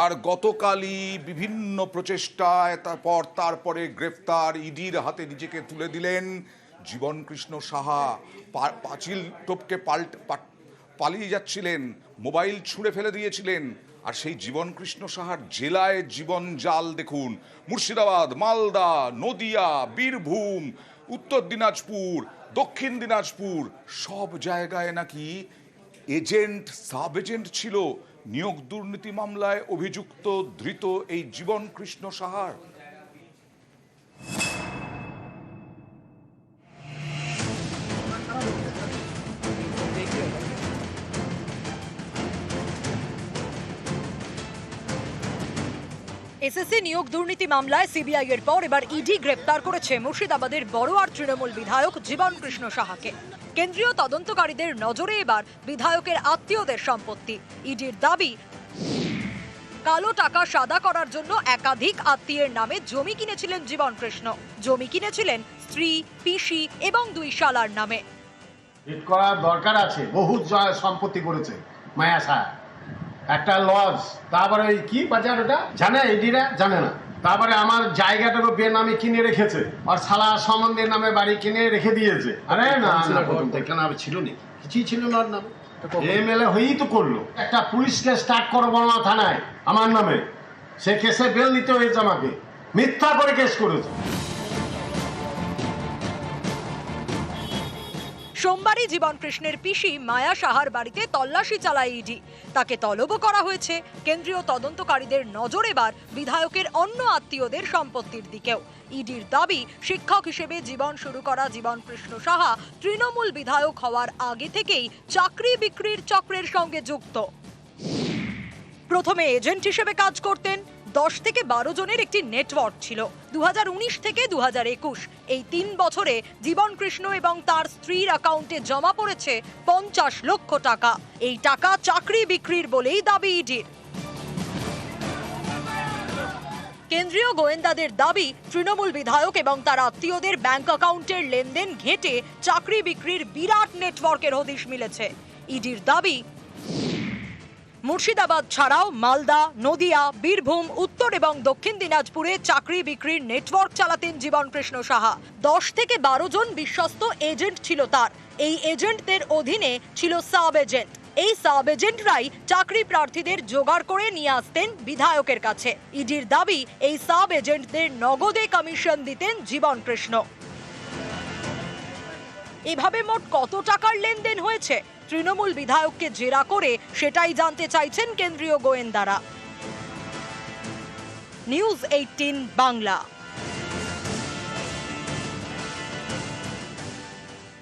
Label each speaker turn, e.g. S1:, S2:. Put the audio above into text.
S1: আর গতকালই বিভিন্ন প্রচেষ্টায় তারপর তারপরে গ্রেফতার ইডির হাতে নিজেকে তুলে দিলেন জীবন কৃষ্ণ সাহা পাঁচিল টপকে পাল্ট পালিয়ে যাচ্ছিলেন, মোবাইল ছুঁড়ে ফেলে দিয়েছিলেন, আর সেই জীবন কৃষ্ণ সাহার জেলায় জীবন জাল দেখুন। মুর্শিদাবাদ, মালদা, নদিয়া, বীরভূম, উত্তর দিনাজপুর, দক্ষিণ দিনাজপুর, সব জায়গায় নাকি এজেন্ট, সাব এজেন্ট ছিল। নিয়োগ দুর্নীতি মামলায় অভিযুক্ত ধৃত এই জীবন কৃষ্ণ সাহার।
S2: এসএসসি নিয়োগ দুর্নীতি মামলায় সিবিআই এর পর এবার ইডি গ্রেপ্তার করেছে মুর্শিদাবাদের বড়োয়ার তৃণমূল বিধায়ক জীবন কৃষ্ণ সাহাকে। কেন্দ্রীয় তদন্তকারীদের নজরে এবার বিধায়কের আত্মীয়দের সম্পত্তি। ইডির দাবি, কালো টাকা সাদা করার জন্য একাধিক আত্মীয়ের নামে জমি কিনেছিলেন জীবন কৃষ্ণ জমি কিনেছিলেন স্ত্রী, পিসি এবং দুই শালার নামে।
S3: করার দরকার আছে। বহু সম্পত্তি করেছে মায়া সাহা। একটা লজ তারপরে ওই কি বাজার ওটা? জানে এডিরা? জানে না। তারপরে আমার জায়গাটাকে বেনামে কিনে রেখেছে। আর শালা সম্বন্ধের নামে বাড়ি কিনে রেখে দিয়েছে। আরে না না প্রথম থেকে না ছিল নি। কিছুই ছিল না নামে। এমএলএ হয়েই তো করল। একটা পুলিশকে স্টার্ট করো বর্মা থানায় আমার নামে। সে কেসে বেল নিতে হয়েছে আমাকে। মিথ্যা করে কেস করেছে।
S2: সোমবারই জীবন কৃষ্ণের পিসি মায়া সাহার বাড়িতে তল্লাশি চালায় ইডি। তাকে তলবও করা হয়েছে। কেন্দ্রীয় তদন্তকারীদের নজর এবার বিধায়কের অন্য আত্মীয়দের সম্পত্তির দিকেও। ইডির দাবি, শিক্ষক হিসেবে জীবন শুরু করা জীবন কৃষ্ণ সাহা তৃণমূল বিধায়ক হওয়ার আগে থেকেই চাকরি বিক্রির চক্রের সঙ্গে যুক্ত। প্রথমে এজেন্ট হিসেবে কাজ করতেন দশ থেকে বারো জনের একটি নেটওয়ার্ক ছিল, দুহাজার উনিশ থেকে দুহাজার একুশ। এই তিন বছরে জীবন কৃষ্ণ এবং তার স্ত্রীর অ্যাকাউন্টে জমা পড়েছে পঞ্চাশ লক্ষ টাকা। এই টাকা চাকরি বিক্রির বলেই দাবি ইডির। কেন্দ্রীয় গোয়েন্দাদের দাবি, তৃণমূল বিধায়ক এবং তার আত্মীয়দের ব্যাংক অ্যাকাউন্টের লেনদেন ঘেঁটে চাকরি বিক্রির বিরাট নেটওয়ার্কের হদিশ মিলেছে। ইডির দাবি মুর্শিদাবাদ ছাড়াও মালদা, নদিয়া, বীরভূম, উত্তর এবং দক্ষিণ দিনাজপুরে চাকরি বিক্রির নেটওয়ার্ক চালাতেন জীবন কৃষ্ণ সাহা। দশ থেকে বারো জন বিশ্বস্ত এজেন্ট ছিল তার। এই এজেন্টদের অধীনে ছিল সাব এজেন্ট। এই সাব এজেন্টরাই চাকরি প্রার্থীদের জোগাড় করে নিয়ে আসতেন বিধায়কের কাছে। ইডির দাবি, এই সাব এজেন্টদের নগদে কমিশন দিতেন জীবন কৃষ্ণ এভাবে মোট কত টাকার লেনদেন হয়েছে? তৃণমূল বিধায়ককে জেরা করে সেটাই জানতে চাইছেন কেন্দ্রীয় গোয়েন্দারা। News eighteen Bangla.